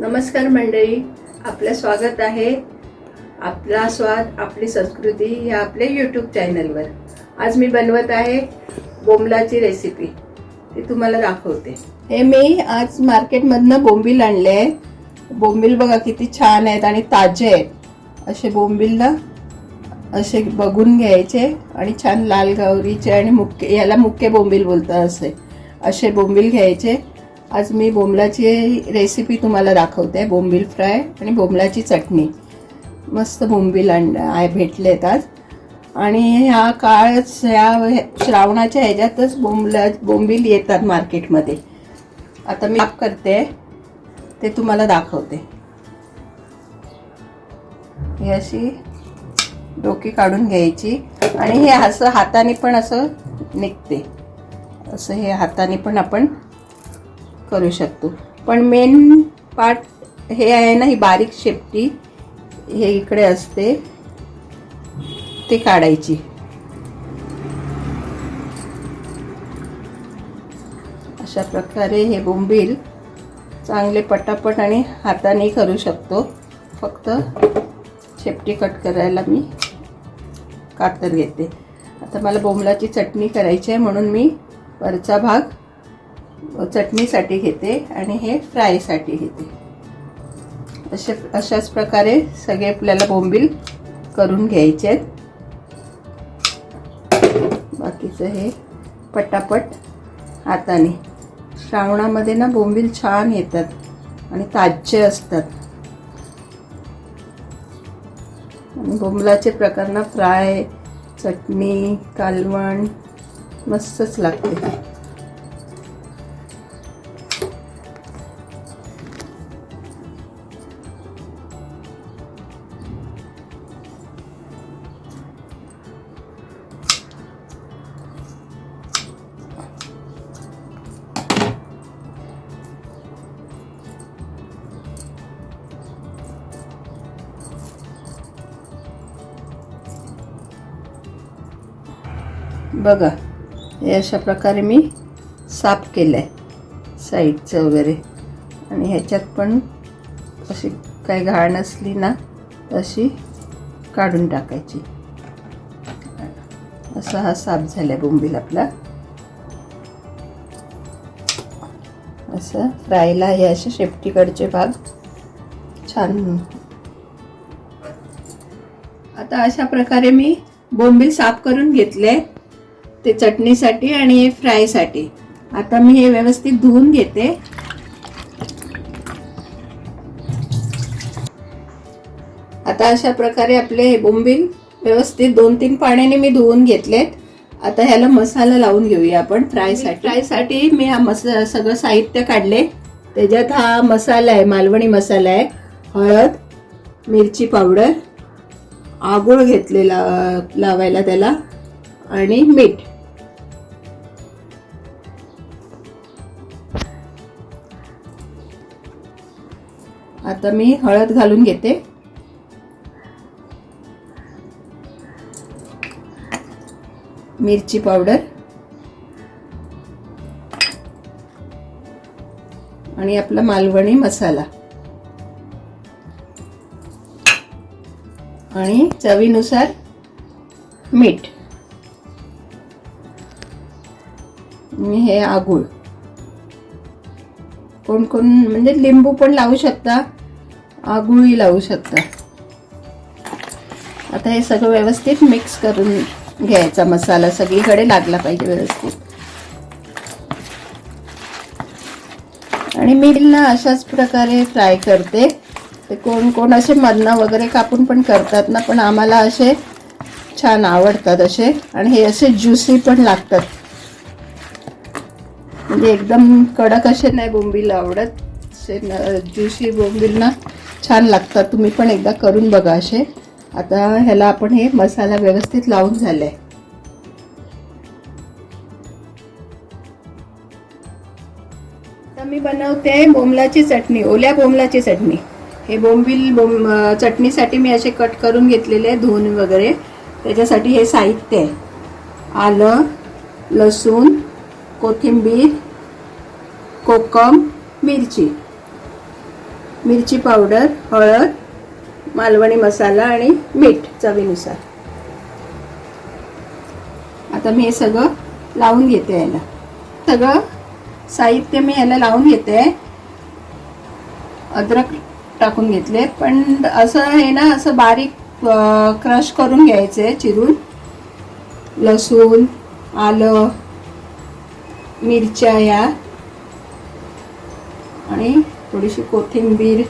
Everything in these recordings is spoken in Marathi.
नमस्कार मंडळी आपलं स्वागत आहे. आपला स्वाद आपली संस्कृती या आपल्या यूट्यूब चॅनलवर आज मी बनवत आहे बोंबलाची रेसिपी ती तुम्हाला दाखवते. हे मी आज मार्केटमधनं बोंबील आणले आहे. बोंबील बघा किती छान आहेत आणि ताजे आहेत. असे बोंबीलला असे बघून घ्यायचे आणि छान लाल गौरीचे आणि मुक्के याला मुक्के बोंबील बोलतात असे. असे बोंबील घ्यायचे. आज मी बोंबलाची रेसिपी तुम्हाला दाखवते. बोंबील फ्राय आणि बोंबलाची चटणी. मस्त बोंबील आण आहे भेटलेत आज. आणि ह्या काळच ह्या श्रावणाच्या ह्याच्यातच बोंबला बोंबील येतात मार्केटमध्ये. आता मी साफ करते. ते तुम्हाला दाखवते. ही अशी डोकी काढून घ्यायची. आणि हे असं हाताने पण असं निघते. असं हे हाताने पण आपण करू शकतो. पण मेन पार्ट हे आहे ना ही बारीक शेपटी हे इकडे असते. ते काढायची. अशा प्रकारे हे बोंबील चांगले पटापट आणि हाताने करू शकतो. फक्त शेपटी कट करायला मी कातर घेते. आता मला बोंबलाची चटणी करायची आहे म्हणून मी वरचा भाग चटणीसाठी घेते आणि हे फ्रायसाठी घेते. अशा अशाच प्रकारे सगळे आपल्याला बोंबील करून घ्यायचे आहेत. बाकीचं हे पटापट हाताने. श्रावणामध्ये ना बोंबील छान येतात आणि ताजे असतात. बोंबलाचे प्रकार ना फ्राय चटणी कालवण मस्तच लागते. बघा हे अशा प्रकारे मी साफ केलं आहे साईडचं वगैरे. आणि ह्याच्यात पण अशी काही घाण असली ना अशी काढून टाकायची. असा हा साफ झाला आहे बोंबील आपला. असं फ्रायला हे असे शेपटीकडचे भाग. छान. आता अशा प्रकारे मी बोंबील साफ करून घेतले ते चटणीसाठी आणि हे फ्रायसाठी. आता मी हे व्यवस्थित धुवून घेते. आता अशा प्रकारे आपले हे बोंबील व्यवस्थित दोन तीन पाण्याने मी धुवून घेतलेत. आता ह्याला मसाला लावून घेऊया आपण फ्रायसाठी. फ्रायसाठी मी हा मसा सगळं साहित्य काढले. त्याच्यात हा मसाला आहे मालवणी मसाला आहे. हळद मिरची पावडर आगोळ घेतलेला लावायला त्याला. आणि मीठ. आता मी हळद घालून घेते. मिरची पावडर. आणि आपला मालवणी मसाला. आणि चवीनुसार मीठ. आणि हे आगूळ. कोण कोण म्हणजे लिंबू पण लावू शकता. आगुळी लावू शकता. आता हे सगळं व्यवस्थित मिक्स करून घ्यायचा मसाला. सगळीकडे लागला पाहिजे व्यवस्थित. आणि मी ना अशाच प्रकारे फ्राय करते. ते कोण कोण असे मधनं वगैरे कापून पण करतात ना पण आम्हाला असे छान आवडतात असे. आणि हे असे ज्युसी पण लागतात. म्हणजे एकदम कडक असे नाही बोंबील आवडत. असे ज्युसी बोंबील ना. छान लागतात. तुम्ही पण एकदा करून बघा असे. आता ह्याला आपण हे मसाला व्यवस्थित लावून झालाय. आता मी बनवते बोंबलाची चटणी ओल्या बोंबलाची चटणी. हे बोंबील बोंब चटणीसाठी मी असे कट करून घेतलेले आहे धुवून वगैरे. त्याच्यासाठी हे साहित्य आहे. आलं लसूण कोथिंबीर कोकम मिरची. मिरची पावडर हळद मालवणी मसाला आणि मीठ चवीनुसार. आता मी हे सगळं लावून घेते याला. सगळं साहित्य मी याला लावून घेते. अद्रक टाकून घेतले पण असं हे ना असं बारीक क्रश करून घ्यायचं चिरून. लसूण आलं मिरच्या या. आणि थोडीशी कोथिंबीर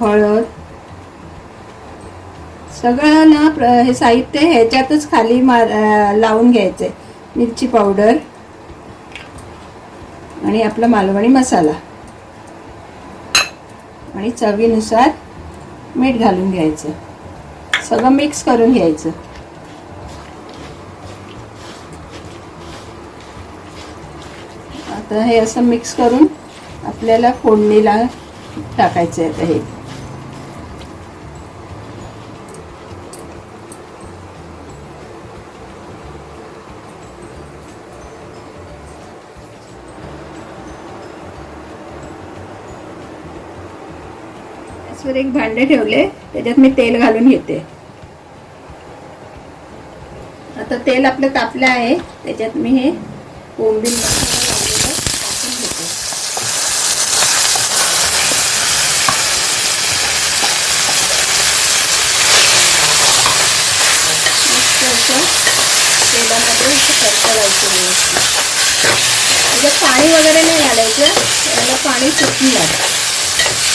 हळद सगळं ना प्र हे साहित्य ह्याच्यातच खाली मार लावून घ्यायचं मिरची पावडर आणि आपला मालवणी मसाला. आणि चवीनुसार मीठ घालून घ्यायचं. सगळं मिक्स करून घ्यायचं. आता हे असं मिक्स करून आपल्याला फोडणीला टाकायचं आहे आता हे. गॅसवर एक भांडे ठेवले त्याच्यात मी तेल घालून घेते. आता तेल आपलं तापलं आहे त्याच्यात मी हे कोंबी टाकून घेते तेलामध्ये परतवायचं व्यवस्थित त्याच्यात पाणी वगैरे नाही घालायचं त्याला पाणी सुटणार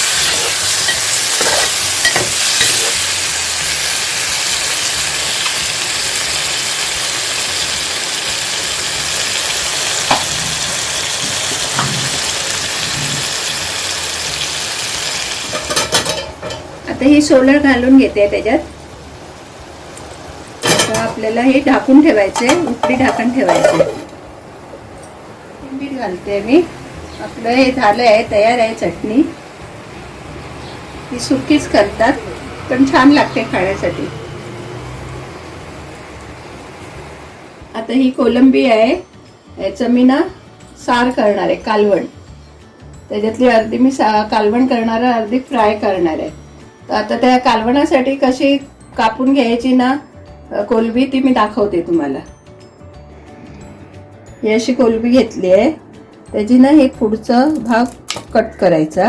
आता ही सोलर घालून घेते त्याच्यात. आपल्याला हे ढाकून ठेवायचे उकडी ढाकण ठेवायचे घालते मी. आपलं हे झालं आहे तयार आहे चटणी. ती सुकीच करतात पण छान लागते खाण्यासाठी. आता ही कोलंबी आहे याचं मी ना सार करणार आहे कालवण. त्याच्यातली अर्धी मी सा कालवण करणार आहे अर्धी फ्राय करणार आहे. तर आता त्या कालवणासाठी कशी कापून घ्यायची ना कोलंबी कोलबी ती मी दाखवते तुम्हाला. ही अशी कोलबी घेतली आहे. त्याची ना हे पुढचं भाग कट करायचा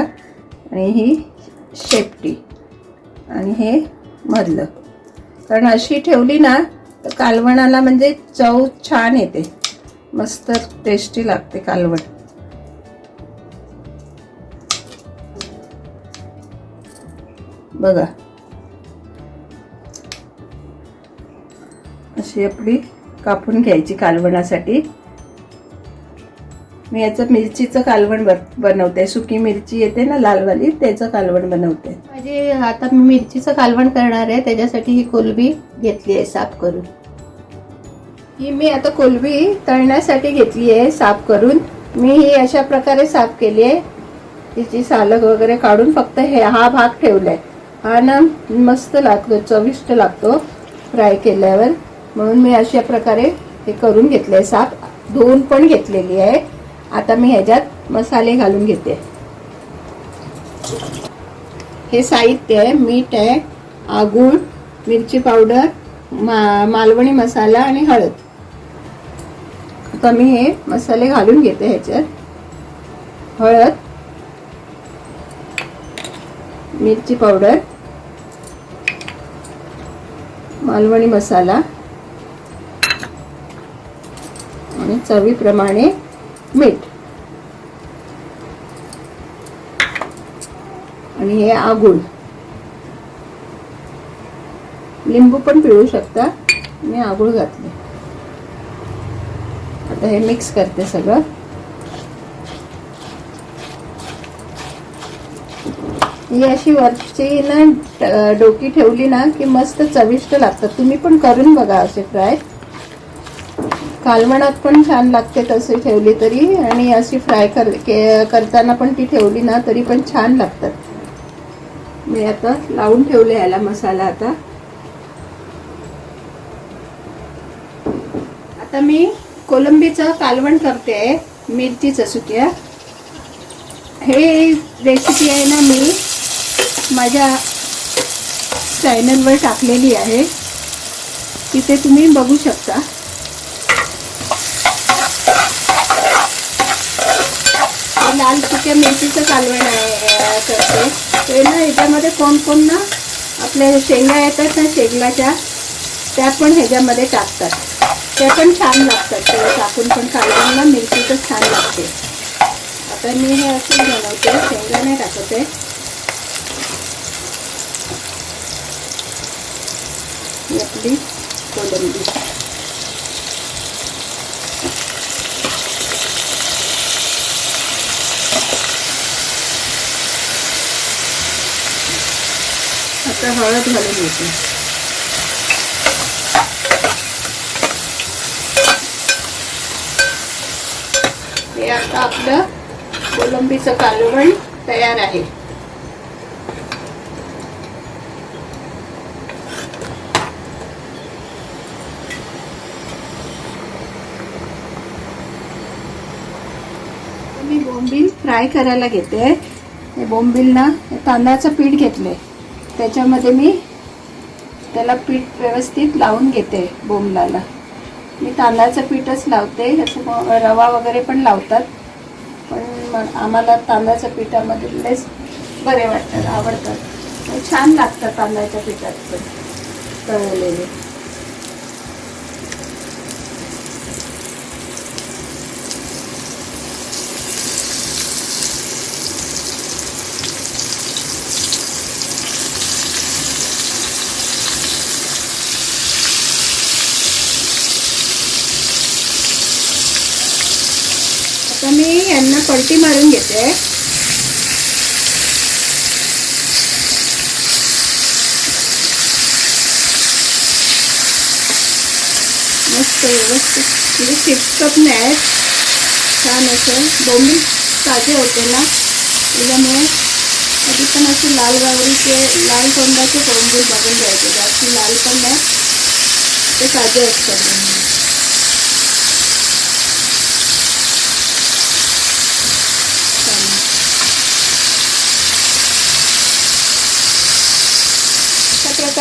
आणि ही शेपटी आणि हे मधलं. कारण अशी ठेवली ना तर कालवणाला म्हणजे चव छान येते. मस्त टेस्टी लागते कालवण. बघा. अशी आपली कापून घ्यायची कालवणासाठी. मी याचं मिरचीचं कालवण बनवते. सुकी मिरची येते ना लालवाली त्याचं कालवण बनवते. माझी आता मी मिरचीचं कालवण करणार आहे त्याच्यासाठी ही कोलबी घेतली आहे साफ करून. ही मी आता कोलबी तळण्यासाठी घेतली आहे साफ करून. मी ही अशा प्रकारे साफ केली आहे. तिची सालक वगैरे काढून फक्त हे हा भाग ठेवलाय. हा ना मस्त लागतो चविष्ट लागतो फ्राय केल्यावर. म्हणून मी अशा प्रकारे हे करून घेतले साफ. धुवून पण घेतलेली आहे. आता मी ह्याच्यात मसाले घालून घेते. हे साहित्य आहे मीठ आहे आगूळ मिरची पावडर मा मालवणी मसाला आणि हळद. आता मी हे मसाले घालून घेते ह्याच्यात. हळद मिरची पावडर मालवणी मसाला आणि चवीप्रमाणे मीठ. आणि हे आगुळ. लिंबू पण पिळू शकता. मी आगुळ घातले. आता हे मिक्स करते सगळं. ही अशी वरची ना डोकी ठेवली ना की मस्त चविष्ट लागतात. तुम्ही पण करून बघा असे फ्राय कालवणात पण छान लागते तशी ठेवली तरी. आणि अशी फ्राय कर के- करताना पण ती ठेवली ना तरी पण छान लागतात. मी आता लावून ठेवले याला मसाला आता. आता मी कोलंबीचं कालवण करते आहे मिरचीचं सुक्या. हे रेसिपी आहे ना मी माझ्या चॅनलवर टाकलेली आहे. तिथे तुम्ही बघू शकता. हे लाल सुक्या मिरचीचं कालवण आहे करते. ते ना ह्याच्यामध्ये कोण कोण ना आपल्या शेंगा येतात ना शेंगाच्या त्या पण ह्याच्यामध्ये टाकतात. त्या पण छान लागतात. ते टाकून पण कालवण ना मिरचीचं छान लागते. आता मी हे असं बनवते. शेंगा नाही टाकते आपली कोलंबी. आता हळद घालून घेते. हे आता आपलं कोलंबीचं कालवण तयार आहे. मी बोंबील फ्राय करायला घेते. हे बोंबील ना तांदळाचं पीठ घेतलंय. त्याच्यामध्ये मी त्याला पीठ व्यवस्थित लावून घेते बोंबलाला. मी तांदळाचं पीठच लावते त्याचं मग रवा वगैरे पण लावतात. पण मग आम्हाला तांदळाच्या पिठामधलेच बरे वाटतात आवडतात. छान लागतात तांदळाच्या पिठात पण तळलेले. मी यांना पलटी मारून घेते. मस्त व्यवस्थित म्हणजे चिपकत नाही छान असं बोंबील ताजे होते ना. त्याच्यामुळे कधी पण असे लाल गावरीचे लाल तोंडाचे बोंबील बघून घ्यायचे. जास्त लाल पण नाही ते ताजे असतात. बोंबील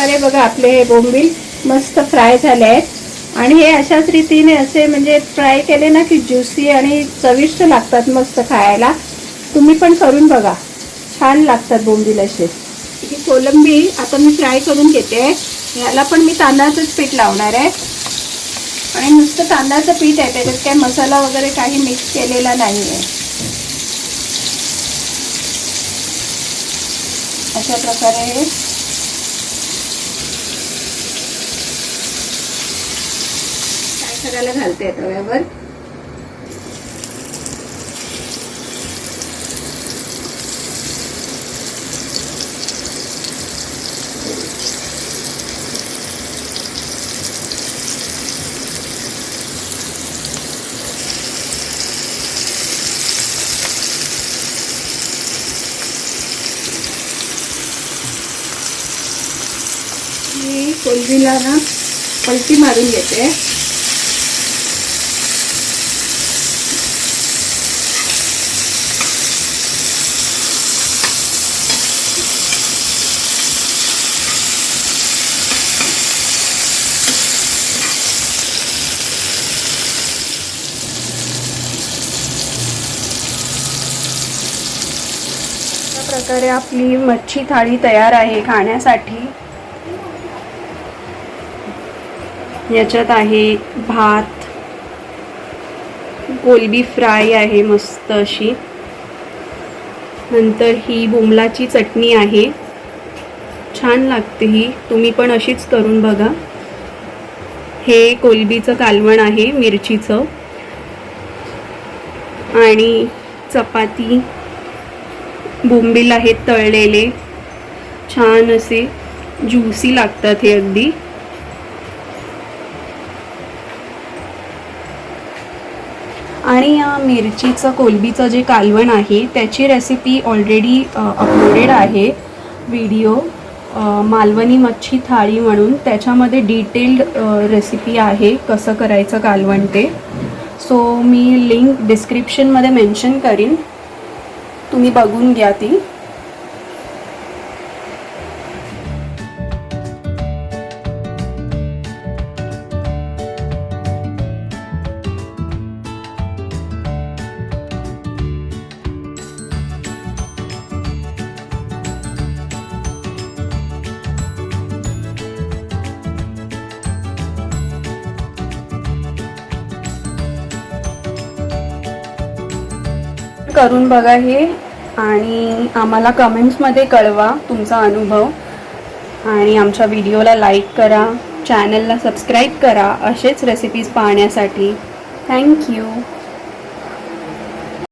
प्रकारे बघा आपले हे बोंबील मस्त फ्राय झाले आहेत. आणि हे अशाच रीतीने असे म्हणजे फ्राय केले ना की ज्युसी आणि चविष्ट लागतात मस्त खायला. तुम्ही पण करून बघा. छान लागतात बोंबील असे. ही कोलंबी आता मी फ्राय करून घेते ह्याला पण मी तांदळाचंच पीठ लावणार आहे. आणि नुसतं तांदळाचं पीठ आहे त्याच्यात काही मसाला वगैरे काही मिक्स केलेला नाही आहे अशा प्रकारे हे करायला घालते तव्यावर कोलबीला ना पलटी मारून घेते. प्रकारे आपली मच्छी थाळी तयार आहे खाण्यासाठी. याच्यात आहे भात. कोलबी फ्राय आहे मस्त अशी. नंतर ही बोमलाची चटणी आहे. छान लागते ही. तुम्ही पण अशीच करून बघा. हे कोलबीचं कालवण आहे मिरचीचं. आणि चपाती. बोंबील आहेत तळलेले. छान असे ज्युसी लागतात हे अगदी. आणि या मिरचीचं कोलबीचं जे कालवण आहे त्याची रेसिपी ऑलरेडी अपलोडेड आहे. व्हिडिओ मालवणी मच्छी थाळी म्हणून. त्याच्यामध्ये डिटेल्ड रेसिपी आहे कसं करायचं कालवण ते. सो मी लिंक डिस्क्रिप्शनमध्ये मेन्शन करीन. तुम्ही बघून घ्या ती. करून बघा हे आणि आम्हाला कमेंट्समध्ये कळवा तुमचा अनुभव. आणि आमच्या व्हिडिओला लाईक करा चॅनलला सबस्क्राईब करा असेच रेसिपीज पाहण्यासाठी. थँक्यू